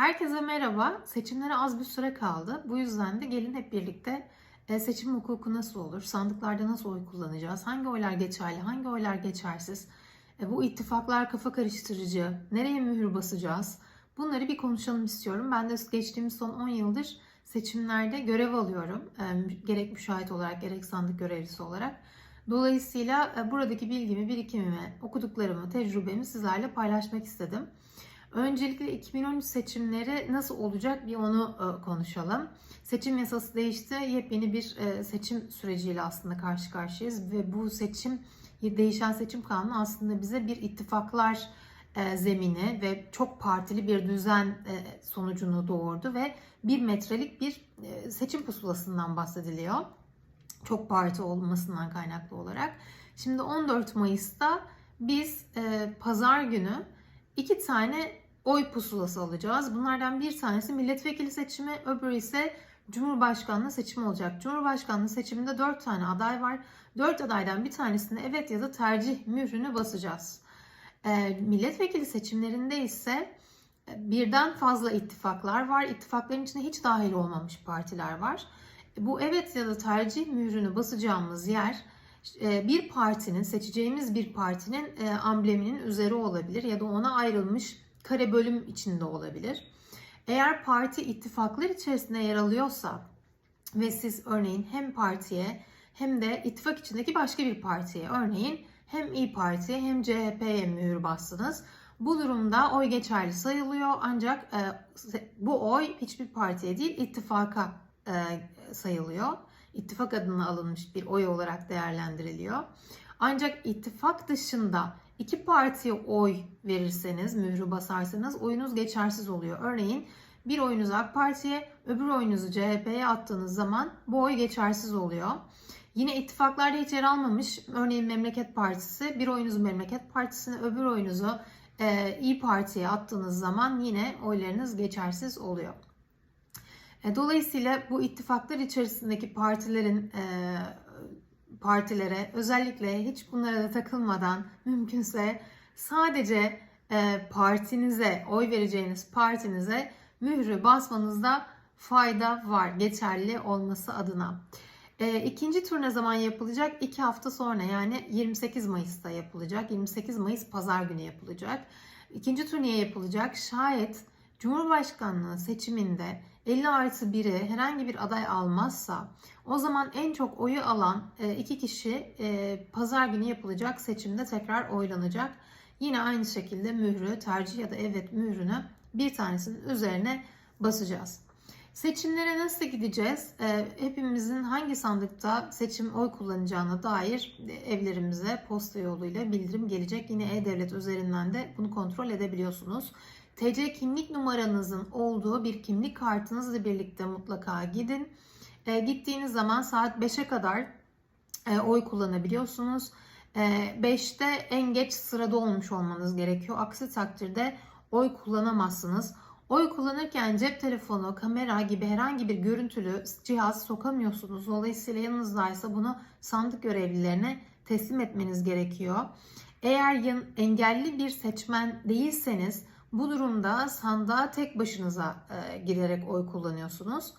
Herkese merhaba. Seçimlere az bir süre kaldı. Bu yüzden de gelin hep birlikte e, seçim hukuku nasıl olur? Sandıklarda nasıl oy kullanacağız? Hangi oylar geçerli? Hangi oylar geçersiz? E, Bu ittifaklar kafa karıştırıcı. Nereye mühür basacağız? Bunları bir konuşalım istiyorum. Ben de geçtiğimiz son 10 yıldır seçimlerde görev alıyorum. E, Gerek müşahit olarak gerek sandık görevlisi olarak. Dolayısıyla buradaki bilgimi, birikimimi, okuduklarımı, tecrübemi sizlerle paylaşmak istedim. Öncelikle 2013 seçimleri nasıl olacak bir onu e, konuşalım. Seçim yasası değişti. Yepyeni bir e, seçim süreciyle aslında karşı karşıyayız ve bu seçim değişen seçim kanunu aslında bize bir ittifaklar e, zemini ve çok partili bir düzen sonucunu doğurdu ve bir metrelik bir seçim pusulasından bahsediliyor. Çok parti olmasından kaynaklı olarak. Şimdi 14 Mayıs'ta biz pazar günü iki tane oy pusulası alacağız. Bunlardan bir tanesi milletvekili seçimi, öbürü ise Cumhurbaşkanlığı seçimi olacak. Cumhurbaşkanlığı seçiminde 4 tane aday var. 4 adaydan bir tanesine evet ya da tercih mührünü basacağız. E, milletvekili seçimlerinde ise e, birden fazla ittifaklar var. İttifakların içinde hiç dahil olmamış partiler var. Bu evet ya da tercih mührünü basacağımız yer e, bir partinin, seçeceğimiz bir partinin e, ambleminin üzeri olabilir ya da ona ayrılmış kare bölüm içinde olabilir. Eğer parti ittifaklar içerisinde yer alıyorsa ve siz örneğin hem partiye hem de ittifak içindeki başka bir partiye örneğin hem İyi Parti'ye hem CHP'ye mühür bastınız. Bu durumda oy geçerli sayılıyor ancak e, bu oy hiçbir partiye değil ittifaka e, sayılıyor. İttifak adına alınmış bir oy olarak değerlendiriliyor. Ancak ittifak dışında iki partiye oy verirseniz, mührü basarsanız oyunuz geçersiz oluyor. Örneğin bir oyunuzu AK Parti'ye, öbür oyunuzu CHP'ye attığınız zaman bu oy geçersiz oluyor. Yine ittifaklarda hiç yer almamış, örneğin Memleket Partisi, bir oyunuzu Memleket Partisi'ne, öbür oyunuzu e, İyi Parti'ye attığınız zaman yine oylarınız geçersiz oluyor. E, dolayısıyla bu ittifaklar içerisindeki partilerin e, partilere özellikle hiç bunlara da takılmadan mümkünse sadece e, partinize, oy vereceğiniz partinize mührü basmanızda fayda var geçerli olması adına. E, ikinci tur ne zaman yapılacak? İki hafta sonra yani 28 Mayıs'ta yapılacak. 28 Mayıs pazar günü yapılacak. İkinci tur niye yapılacak? Şayet Cumhurbaşkanlığı seçiminde 50 artı 1'i herhangi bir aday almazsa o zaman en çok oyu alan e, iki kişi e, pazar günü yapılacak seçimde tekrar oylanacak. Yine aynı şekilde mührü tercih ya da evet mührünü bir tanesinin üzerine basacağız. Seçimlere nasıl gideceğiz? E, hepimizin hangi sandıkta seçim oy kullanacağına dair evlerimize posta yoluyla bildirim gelecek. Yine E-Devlet üzerinden de bunu kontrol edebiliyorsunuz. TC kimlik numaranızın olduğu bir kimlik kartınızla birlikte mutlaka gidin. E, gittiğiniz zaman saat 5'e kadar e, oy kullanabiliyorsunuz. E, 5'te en geç sırada olmuş olmanız gerekiyor. Aksi takdirde oy kullanamazsınız. Oy kullanırken cep telefonu, kamera gibi herhangi bir görüntülü cihaz sokamıyorsunuz. Dolayısıyla yanınızdaysa bunu sandık görevlilerine teslim etmeniz gerekiyor. Eğer engelli bir seçmen değilseniz bu durumda sandığa tek başınıza e, girerek oy kullanıyorsunuz.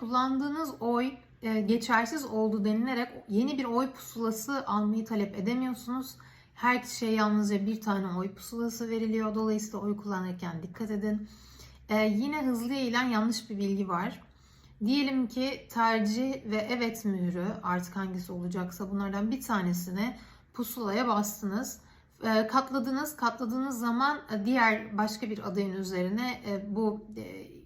Kullandığınız oy e, geçersiz oldu denilerek yeni bir oy pusulası almayı talep edemiyorsunuz. Her kişiye yalnızca bir tane oy pusulası veriliyor. Dolayısıyla oy kullanırken dikkat edin. E, yine hızlı yayılan yanlış bir bilgi var. Diyelim ki tercih ve evet mührü artık hangisi olacaksa bunlardan bir tanesini pusulaya bastınız. E, katladınız. Katladığınız zaman e, diğer başka bir adayın üzerine e, bu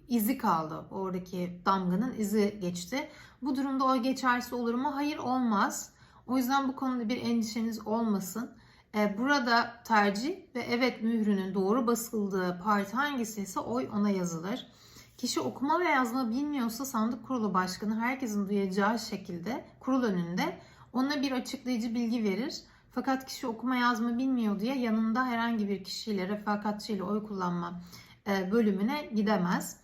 izi kaldı. Oradaki damganın izi geçti. Bu durumda oy geçersiz olur mu? Hayır olmaz. O yüzden bu konuda bir endişeniz olmasın. Burada tercih ve evet mührünün doğru basıldığı parti hangisi ise oy ona yazılır. Kişi okuma ve yazma bilmiyorsa sandık kurulu başkanı herkesin duyacağı şekilde kurul önünde ona bir açıklayıcı bilgi verir. Fakat kişi okuma yazma bilmiyor diye yanında herhangi bir kişiyle refakatçiyle oy kullanma e, bölümüne gidemez.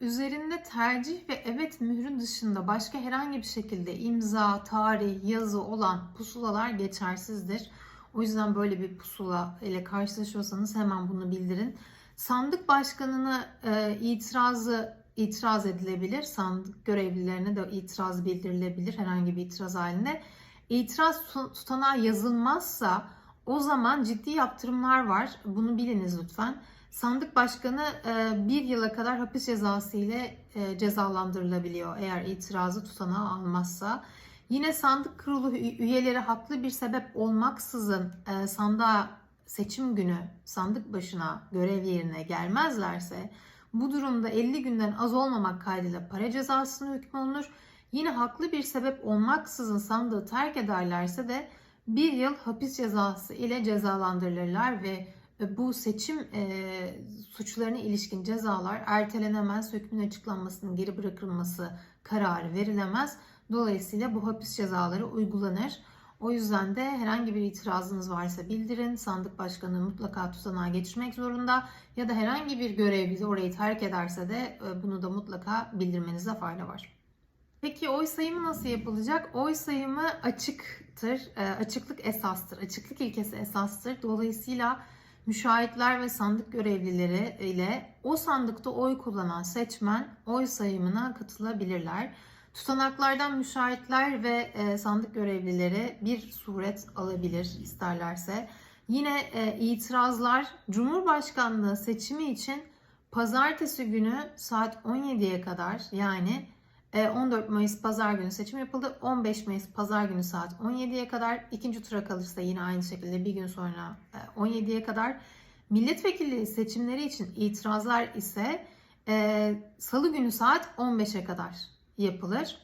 Üzerinde tercih ve evet mührü dışında başka herhangi bir şekilde imza, tarih, yazı olan pusulalar geçersizdir. O yüzden böyle bir pusula ile karşılaşıyorsanız hemen bunu bildirin. Sandık başkanına e, itirazı itiraz edilebilir. Sandık görevlilerine de itiraz bildirilebilir herhangi bir itiraz halinde. İtiraz tut- tutanağı yazılmazsa o zaman ciddi yaptırımlar var. Bunu biliniz lütfen. Sandık başkanı e, bir yıla kadar hapis cezası ile e, cezalandırılabiliyor eğer itirazı tutanağı almazsa. Yine sandık kurulu üy- üyeleri haklı bir sebep olmaksızın e, sandığa seçim günü sandık başına görev yerine gelmezlerse bu durumda 50 günden az olmamak kaydıyla para cezasına hükmolunur. Yine haklı bir sebep olmaksızın sandığı terk ederlerse de bir yıl hapis cezası ile cezalandırılırlar ve bu seçim e, suçlarına ilişkin cezalar ertelenemez, hükmün açıklanmasının geri bırakılması kararı verilemez. Dolayısıyla bu hapis cezaları uygulanır. O yüzden de herhangi bir itirazınız varsa bildirin. Sandık başkanı mutlaka tutanağa geçirmek zorunda ya da herhangi bir görevli orayı terk ederse de e, bunu da mutlaka bildirmenize fayda var. Peki oy sayımı nasıl yapılacak? Oy sayımı açıktır, e, açıklık esastır, açıklık ilkesi esastır. Dolayısıyla müşahitler ve sandık görevlileri ile o sandıkta oy kullanan seçmen oy sayımına katılabilirler. Tutanaklardan müşahitler ve e, sandık görevlileri bir suret alabilir isterlerse. Yine e, itirazlar Cumhurbaşkanlığı seçimi için pazartesi günü saat 17'ye kadar yani 14 Mayıs pazar günü seçim yapıldı. 15 Mayıs pazar günü saat 17'ye kadar. ikinci tura kalırsa yine aynı şekilde bir gün sonra e, 17'ye kadar. Milletvekilliği seçimleri için itirazlar ise e, salı günü saat 15'e kadar yapılır.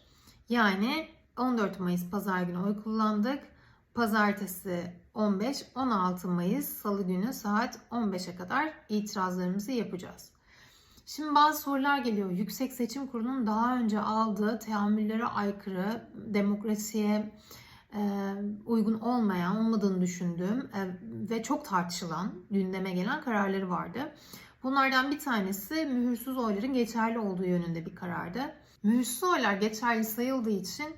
Yani 14 Mayıs pazar günü oy kullandık. Pazartesi 15, 16 Mayıs salı günü saat 15'e kadar itirazlarımızı yapacağız. Şimdi bazı sorular geliyor. Yüksek Seçim Kurulu'nun daha önce aldığı teamüllere aykırı, demokrasiye e, uygun olmayan, olmadığını düşündüğüm e, ve çok tartışılan, gündeme gelen kararları vardı. Bunlardan bir tanesi mühürsüz oyların geçerli olduğu yönünde bir karardı. Mühürsüz oylar geçerli sayıldığı için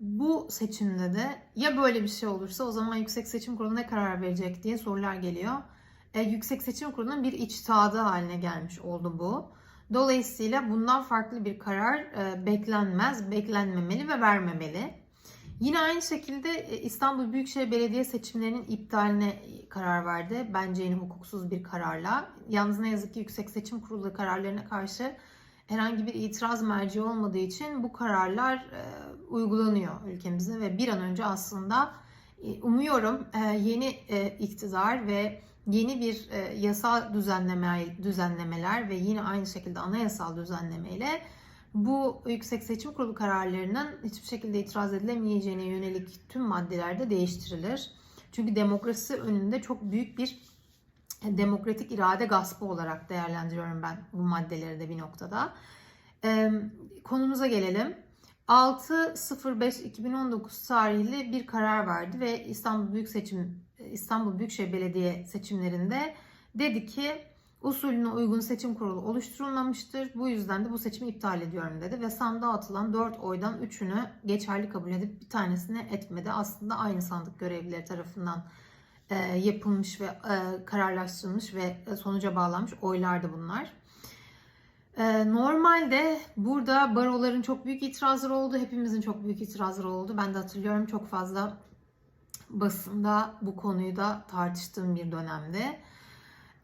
bu seçimde de ya böyle bir şey olursa o zaman Yüksek Seçim Kurulu ne karar verecek diye sorular geliyor. E, Yüksek Seçim Kurulu'nun bir içtihadı haline gelmiş oldu bu. Dolayısıyla bundan farklı bir karar e, beklenmez, beklenmemeli ve vermemeli. Yine aynı şekilde e, İstanbul Büyükşehir Belediye seçimlerinin iptaline karar verdi. Bence yine hukuksuz bir kararla. Yalnız ne yazık ki Yüksek Seçim Kurulu kararlarına karşı herhangi bir itiraz merci olmadığı için bu kararlar e, uygulanıyor ülkemizde ve bir an önce aslında e, umuyorum e, yeni e, iktidar ve yeni bir e, yasal düzenleme düzenlemeler ve yine aynı şekilde anayasal düzenlemeyle bu Yüksek Seçim Kurulu kararlarının hiçbir şekilde itiraz edilemeyeceğine yönelik tüm maddelerde değiştirilir. Çünkü demokrasi önünde çok büyük bir demokratik irade gaspı olarak değerlendiriyorum ben bu maddeleri de bir noktada. Ee, konumuza gelelim. 6.05.2019 tarihli bir karar verdi ve İstanbul Büyük Seçim İstanbul Büyükşehir Belediye seçimlerinde dedi ki usulüne uygun seçim kurulu oluşturulmamıştır. Bu yüzden de bu seçimi iptal ediyorum dedi ve sandığa atılan 4 oydan 3'ünü geçerli kabul edip bir tanesini etmedi. Aslında aynı sandık görevlileri tarafından e, yapılmış ve e, kararlaştırılmış ve sonuca bağlanmış oylardı bunlar. E, normalde burada baroların çok büyük itirazları oldu. Hepimizin çok büyük itirazları oldu. Ben de hatırlıyorum çok fazla basında bu konuyu da tartıştığım bir dönemde.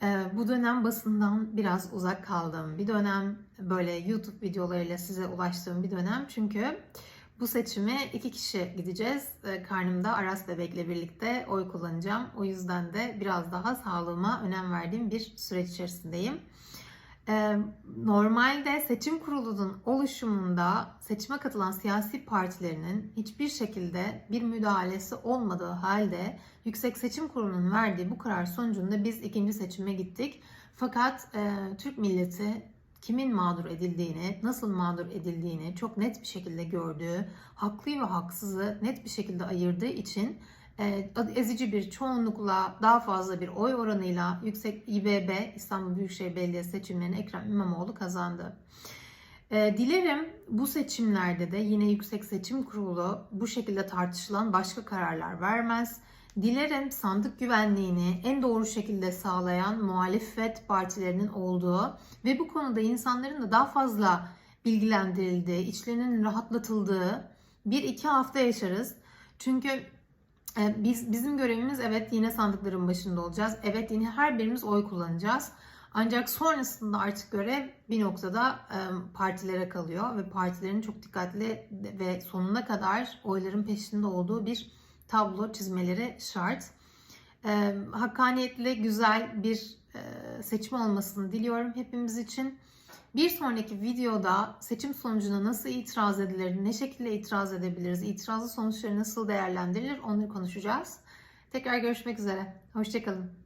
Ee, bu dönem basından biraz uzak kaldığım bir dönem. Böyle YouTube videolarıyla size ulaştığım bir dönem. Çünkü bu seçimi iki kişi gideceğiz. Ee, karnımda Aras bebekle birlikte oy kullanacağım. O yüzden de biraz daha sağlığıma önem verdiğim bir süreç içerisindeyim. Ee, normalde seçim kurulunun oluşumunda seçime katılan siyasi partilerinin hiçbir şekilde bir müdahalesi olmadığı halde Yüksek Seçim Kurulu'nun verdiği bu karar sonucunda biz ikinci seçime gittik. Fakat e, Türk milleti kimin mağdur edildiğini, nasıl mağdur edildiğini çok net bir şekilde gördüğü, haklıyı ve haksızı net bir şekilde ayırdığı için ezici bir çoğunlukla daha fazla bir oy oranıyla yüksek İBB İstanbul Büyükşehir Belediyesi seçimlerini Ekrem İmamoğlu kazandı. E, dilerim bu seçimlerde de yine Yüksek Seçim Kurulu bu şekilde tartışılan başka kararlar vermez. Dilerim sandık güvenliğini en doğru şekilde sağlayan muhalefet partilerinin olduğu ve bu konuda insanların da daha fazla bilgilendirildiği, içlerinin rahatlatıldığı bir iki hafta yaşarız. Çünkü biz bizim görevimiz evet yine sandıkların başında olacağız. Evet yine her birimiz oy kullanacağız. Ancak sonrasında artık görev bir noktada e, partilere kalıyor ve partilerin çok dikkatli ve sonuna kadar oyların peşinde olduğu bir tablo çizmeleri şart. E, hakkaniyetli, güzel bir e, seçim olmasını diliyorum hepimiz için. Bir sonraki videoda seçim sonucuna nasıl itiraz edilir, ne şekilde itiraz edebiliriz, itirazlı sonuçları nasıl değerlendirilir onları konuşacağız. Tekrar görüşmek üzere. Hoşçakalın.